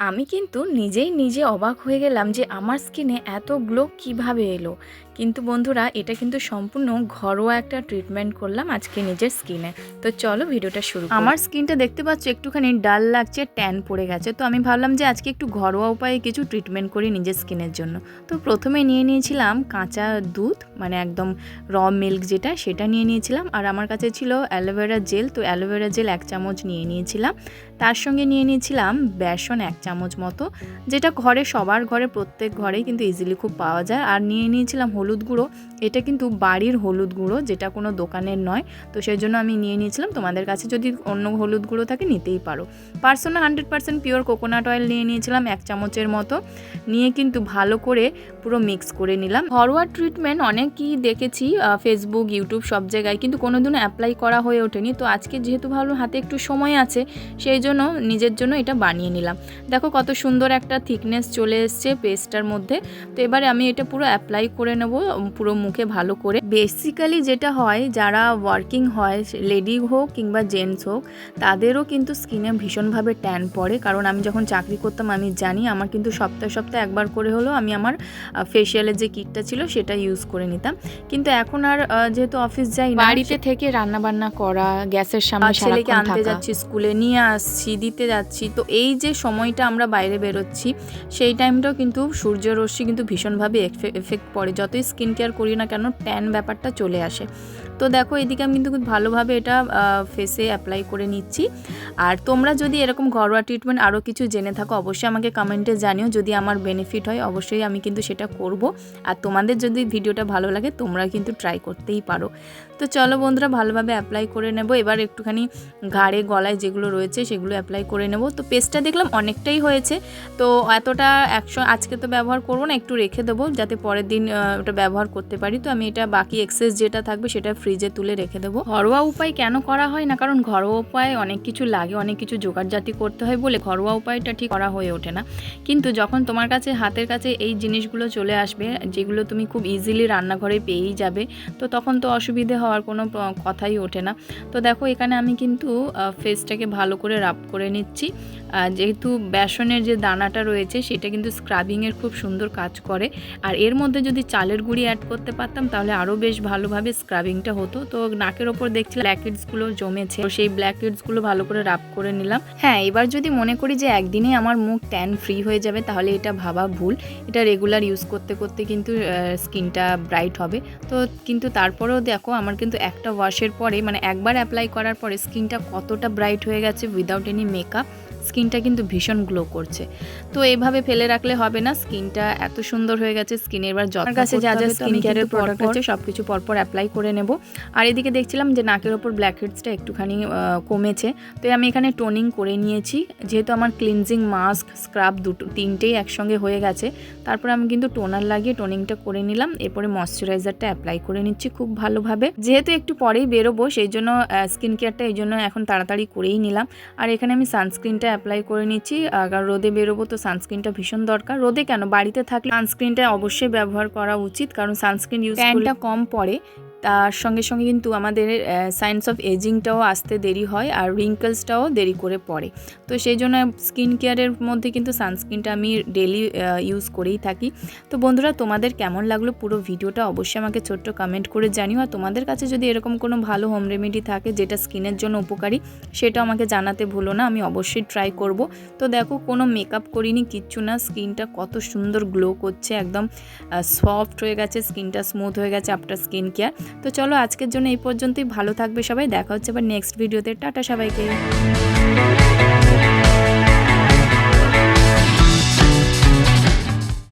আমি কিন্তু নিজেই নিজে অবাক হয়ে গেলাম যে আমার স্কিনে এত গ্লো কীভাবে এলো। কিন্তু বন্ধুরা, এটা কিন্তু সম্পূর্ণ ঘরোয়া একটা ট্রিটমেন্ট করলাম আজকে নিজের স্কিনে তো চলো ভিডিওটা শুরু আমার স্কিনটা দেখতে পাচ্ছ, একটুখানি ডাল লাগছে ট্যান পড়ে গেছে। তো আমি ভাবলাম যে আজকে একটু ঘরোয়া উপায়ে কিছু ট্রিটমেন্ট করি নিজের স্কিনের জন্য। তো প্রথমে নিয়ে নিয়েছিলাম কাঁচা দুধ মানে একদম র মিল্ক যেটা, সেটা নিয়ে নিয়েছিলাম। আর আমার কাছে ছিল অ্যালোভেরা জেল তো অ্যালোভেরা জেল এক চামচ নিয়ে নিয়েছিলাম। তার সঙ্গে নিয়ে নিয়েছিলাম বেসন এক চামচ মতো, যেটা ঘরে, সবার ঘরে, প্রত্যেক ঘরেই কিন্তু ইজিলি খুব পাওয়া যায়। আর নিয়ে নিয়েছিলাম হলুদ গুঁড়ো। এটা কিন্তু বাড়ির হলুদ গুঁড়ো, যেটা কোনো দোকানের নয়। তো সেই জন্য আমি নিয়ে নিয়েছিলাম। তোমাদের কাছে যদি অন্য হলুদ গুঁড়ো থাকে নিতেই পারো। Personal hundred percent pure coconut oil নিয়ে নিয়েছিলাম এক চামচের মতো। নিয়ে কিন্তু ভালো করে পুরো মিক্স করে নিলাম। ঘরোয়া ট্রিটমেন্ট অনেকই দেখেছি ফেসবুক ইউটিউব সব জায়গায়। কিন্তু কোনোদিনও অ্যাপ্লাই করা হয়ে ওঠেনি। তো আজকে যেহেতু ভালো হাতে একটু সময় আছে, সেই জন্য নিজের জন্য এটা বানিয়ে নিলাম। দেখো কত সুন্দর একটা থিকনেস চলে এসছে পেস্টটার মধ্যে। তো এবারে আমি এটা পুরো অ্যাপ্লাই করে নেব। পুরো মুখে ভালো করে। বেসিক্যালি যেটা হয় যারা ওয়ার্কিং হয় লেডি হোক কিংবা জেন্টস হোক তাদেরও কিন্তু স্কিনে ভীষণভাবে ট্যান পড়ে। কারণ আমি যখন চাকরি করতাম আমি জানি আমার কিন্তু সপ্তাহে সপ্তাহে একবার করে হলেও আমি আমার ফেসিয়ালের যে কিটটা ছিল সেটা ইউজ করে নিতাম। কিন্তু এখন আর যেহেতু অফিস যাই না বাড়িতে থেকে রান্না বান্না করা গ্যাসের সামনে ছেলেকে আনতে যাচ্ছি স্কুলে নিয়ে আসছি দিতে যাচ্ছি তো এই যে সময়টা আমরা বাইরে বেরোচ্ছি সেই টাইমটাও কিন্তু সূর্যরশ্মি কিন্তু ভীষণভাবে এফেক্ট পড়ে। যতই স্কিন কেয়ার করি না কেন ট্যান ব্যাপারটা চলে আসে। তো দেখো, এদিকে আমি কিন্তু ভালোভাবে এটা ফেসে অ্যাপ্লাই করে নিচ্ছি। আর তোমরা যদি এরকম ঘরোয়া ট্রিটমেন্ট আরও কিছু জেনে থাকো, অবশ্যই আমাকে কমেন্টে জানিও। যদি আমার বেনিফিট হয়, অবশ্যই আমি কিন্তু সেটা করব। আর তোমাদের যদি ভিডিওটা ভালো লাগে তোমরা কিন্তু ট্রাই করতেই পারো। তো চলো বন্ধুরা, ভালোভাবে অ্যাপ্লাই করে নেব। এবার একটুখানি ঘাড়ে, গলায় যেগুলো রয়েছে, সেগুলো অ্যাপ্লাই করে নেব। তো পেস্টটা দেখলাম অনেকটাই হয়েছে। তো এতটা একশো আজকে তো ব্যবহার করব না, একটু রেখে দেবো, যাতে পরের দিন ওটা ব্যবহার করতে পারি, তো আমি এটা বাকি এক্সেস যেটা থাকবে সেটা ফ্রিজে তুলে রেখে দেবো। ঘরোয়া উপায় কেন করা হয় না? কারণ ঘরোয়া উপায় অনেক কিছু লাগে, অনেক কিছু জোগাড় জাতি করতে হয় বলে ঘরোয়া উপায়টা ঠিক করা হয়ে ওঠে না। কিন্তু যখন তোমার কাছে, হাতের কাছে এই জিনিসগুলো চলে আসবে, যেগুলো তুমি খুব ইজিলি রান্নাঘরে পেয়েই যাবে, তো তখন তো অসুবিধে হওয়ার কোনো কথাই ওঠে না। তো দেখো এখানে আমি কিন্তু ফেসটাকে ভালো করে রাব করে নিচ্ছি। যেহেতু বেসনের যে দানাটা রয়েছে, সেটা কিন্তু স্ক্রাবিংয়ের খুব সুন্দর কাজ করে। আর এর মধ্যে যদি চালের গুঁড়ি অ্যাড করতে পারতাম, তাহলে আরও বেশ ভালোভাবে স্ক্রাবিংটা হতো। তো নাকের ওপর দেখছি ব্ল্যাকেটসগুলো জমেছে, তো সেই ব্ল্যাকেটসগুলো ভালো করে রাব করে নিলাম। হ্যাঁ এবার যদি মনে করি যে একদিনে আমার মুখ ট্যান ফ্রি হয়ে যাবে, তাহলে এটা ভাবা ভুল। এটা রেগুলার ইউজ করতে করতে কিন্তু স্কিনটা ব্রাইট হবে। তো কিন্তু তারপরেও দেখো, আমার কিন্তু একটা ওয়াশের পরে মানে একবার অ্যাপ্লাই করার পরে স্কিনটা কতটা ব্রাইট হয়ে গেছে উইদাউট এনি মেকআপ স্কিনটা কিন্তু ভীষণ গ্লো করছে। তো এইভাবে ফেলে রাখলে হবে না স্কিনটা এত সুন্দর হয়ে গেছে স্কিনের এবার যত্ন কাছে যা যা স্কিন কেয়ারের প্রোডাক্ট আছে সব কিছু পরপর অ্যাপ্লাই করে নেব। আর এদিকে দেখছিলাম যে নাকের ওপর ব্ল্যাক হেডসটা একটুখানি কমেছে। তো আমি এখানে টোনিং করে নিয়েছি যেহেতু আমার ক্লিনজিং মাস্ক স্ক্রাব দুটো তিনটেই একসঙ্গে হয়ে গেছে। তারপর আমি কিন্তু টোনার লাগিয়ে টোনিংটা করে নিলাম এরপরে ময়শ্চারাইজারটা অ্যাপ্লাই করে নিচ্ছি খুব ভালোভাবে। যেহেতু একটু পরেই বেরোবো সেই জন্য স্কিন কেয়ারটা এই জন্য এখন তাড়াতাড়ি করেই নিলাম। আর এখানে আমি সানস্ক্রিনটা অ্যাপ্লাই করে নিচ্ছি আর রোদে বেরোবো তো সানস্ক্রিনটা ভীষণ দরকার। রোদে কেন? বাড়িতে থাকলে সানস্ক্রিনটা অবশ্যই ব্যবহার করা উচিত কারণ সানস্ক্রিন ইউজ কম পড়ে তার সঙ্গে সঙ্গে কিন্তু আমাদের সায়েন্স অফ এজিংটাও আসতে দেরি হয় আর রিঙ্কলসটাও দেরি করে পড়ে। তো সেই জন্য স্কিন কেয়ারের মধ্যে কিন্তু সানস্ক্রিনটা আমি ডেলি ইউজ করেই থাকি। তো বন্ধুরা, তোমাদের কেমন লাগল পুরো ভিডিওটা অবশ্যই আমাকে ছোট্ট কমেন্ট করে জানিও। আর তোমাদের কাছে যদি এরকম কোনো ভালো হোম রেমেডি থাকে যেটা স্কিনের জন্য উপকারী সেটা আমাকে জানাতে ভুলো না। আমি অবশ্যই ট্রাই করব। তো দেখো, কোনো মেকআপ করিনি, কিচ্ছু না। স্কিনটা কত সুন্দর গ্লো করছে, একদম সফট হয়ে গেছে স্কিনটা স্মুথ হয়ে গেছে আফটার স্কিন কেয়ার তো চলো আজকের জন্য এই পর্যন্তই। ভালো থাকবে সবাই। দেখা হচ্ছে আবার নেক্সট ভিডিওতে টাটা সবাইকে।